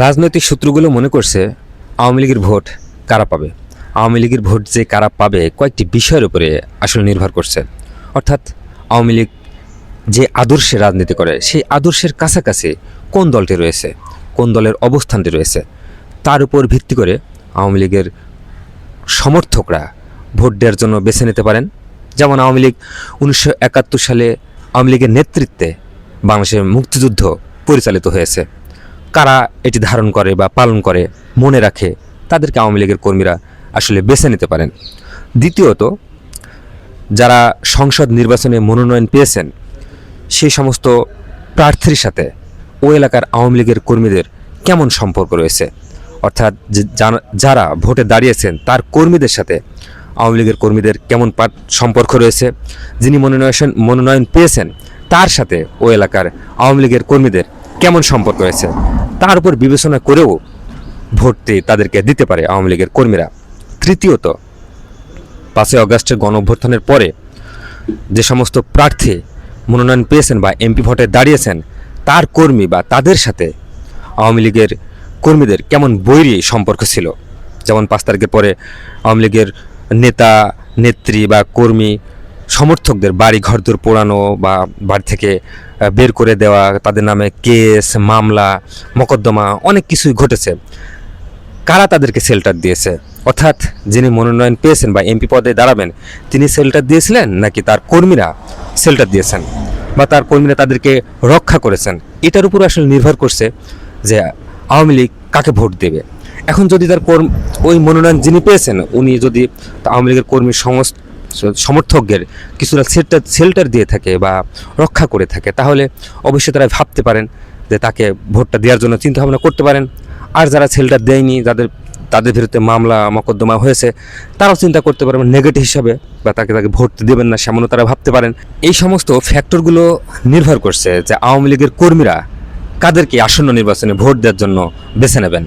রাজনৈতিক সূত্রগুলো মনে করছে আওয়ামী লীগের ভোট কারা পাবে? আওয়ামী লীগের ভোট যে কারা পাবে কয়েকটি বিষয়ের উপরে আসলে নির্ভর করছে। অর্থাৎ আওয়ামী লীগ যে আদর্শে রাজনীতি করে, সেই আদর্শের কাছাকাছি কোন দলটি রয়েছে, কোন দলের অবস্থানটি রয়েছে, তার উপর ভিত্তি করে আওয়ামী লীগের সমর্থকরা ভোট দেওয়ার জন্য বেছে নিতে পারেন। যেমন আওয়ামী লীগ উনিশশো একাত্তর সালে আওয়ামী লীগের নেতৃত্বে বাংলাদেশের মুক্তিযুদ্ধ পরিচালিত হয়েছে। কারা এটি ধারণ করে বা পালন করে, মনে রাখে, তাদেরকে আওয়ামী লীগের কর্মীরা আসলে বেছে নিতে পারেন। দ্বিতীয়ত, যারা সংসদ নির্বাচনে মনোনয়ন পেয়েছেন, সেই সমস্ত প্রার্থীর সাথে ওই এলাকার আওয়ামী লীগের কর্মীদের কেমন সম্পর্ক রয়েছে? অর্থাৎ যারা- ভোটে দাঁড়িয়েছেন, তার কর্মীদের সাথে আওয়ামী লীগের কর্মীদের কেমন সম্পর্ক রয়েছে? যিনি মনোনয়ন মনোনয়ন পেয়েছেন, তার সাথে ওই এলাকার আওয়ামী লীগের কর্মীদের কেমন সম্পর্ক রয়েছে? তার উপর বিবেচনা করেও ভোটটি তাদেরকে দিতে পারে আওয়ামী লীগের কর্মীরা। তৃতীয়ত, পাঁচই অগস্টের গণ অভ্যর্থনের পরে যে সমস্ত প্রার্থী মনোনয়ন পেয়েছেন বা এমপি ভোটে দাঁড়িয়েছেন, তার কর্মী বা তাদের সাথে আওয়ামী লীগের কর্মীদের কেমন বৈরী সম্পর্ক ছিল? যেমন পাঁচ তারিখের পরে আওয়ামী লীগের নেতা, নেত্রী বা কর্মী সমর্থকদের বাড়ি ঘরদোর পোড়ানো বা বাড়ি থেকে বের করে দেওয়া, তাদের নামে কেস, মামলা, মোকদ্দমা, অনেক কিছুই ঘটেছে। কারা তাদেরকে শেল্টার দিয়েছে? অর্থাৎ যিনি মনোনয়ন পেয়েছেন বা এমপি পদে দাঁড়াবেন, তিনি শেল্টার দিয়েছিলেন নাকি তার কর্মীরা শেল্টার দিয়েছেন বা তার কর্মীরা তাদেরকে রক্ষা করেছেন? এটার উপর আসলে নির্ভর করছে যে আওয়ামী লীগ কাকে ভোট দেবে। এখন যদি তার কর্ম ওই মনোনয়ন যিনি পেয়েছেন, উনি যদি আওয়ামী লীগের কর্মী সমস্ত সমর্থকদের কিছুটা শেল্টার শেল্টার দিয়ে থাকে বা রক্ষা করে থাকে। তাহলে অবশ্যই তারা ভাবতে পারেন যে তাকে ভোটটা দেওয়ার জন্য চিন্তা ভাবনা করতে পারেন। আর যারা শেল্টার দেয়নি, যাদের, তাদের বিরুদ্ধে মামলা, মকদ্দমা হয়েছে, তারাও চিন্তা করতে পারবেন নেগেটিভ হিসাবে বা তাকে তাকে ভোট দেবেন না সেমনও তারা ভাবতে পারেন। এই সমস্ত ফ্যাক্টরগুলো নির্ভর করছে যে আওয়ামী লীগের কর্মীরা কাদেরকে আসন্ন নির্বাচনে ভোট দেওয়ার জন্য বেছে নেবেন।